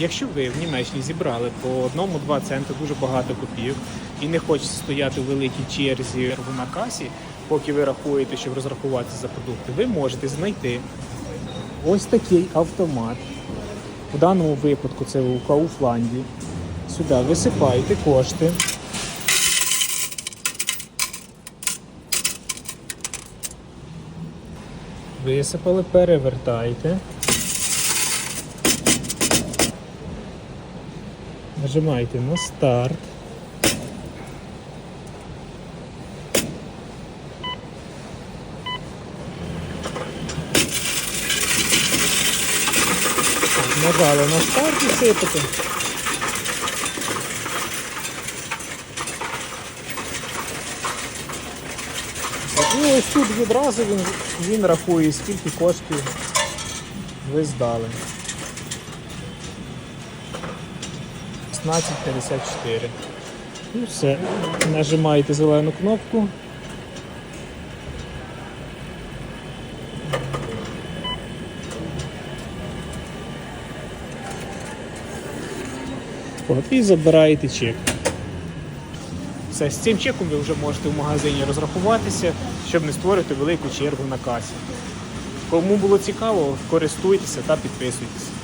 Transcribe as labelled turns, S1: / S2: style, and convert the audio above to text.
S1: Якщо ви в Німеччині зібрали по 1-2 центи дуже багато копійок і не хочете стояти у великій черзі на касі, поки ви рахуєте, щоб розрахуватися за продукти, ви можете знайти ось такий автомат. В даному випадку це у Кауфланді. Сюди висипаєте кошти. Висипали, перевертайте. Нажимаєте на старт. Нажали на старт і сипати. І ось тут відразу він, він рахує, скільки коштів ви здали. 16.54. І все. Нажимаєте зелену кнопку. От, і забираєте чек. Все, з цим чеком ви вже можете в магазині розрахуватися, щоб не створити велику чергу на касі. Кому було цікаво, користуйтеся та підписуйтесь.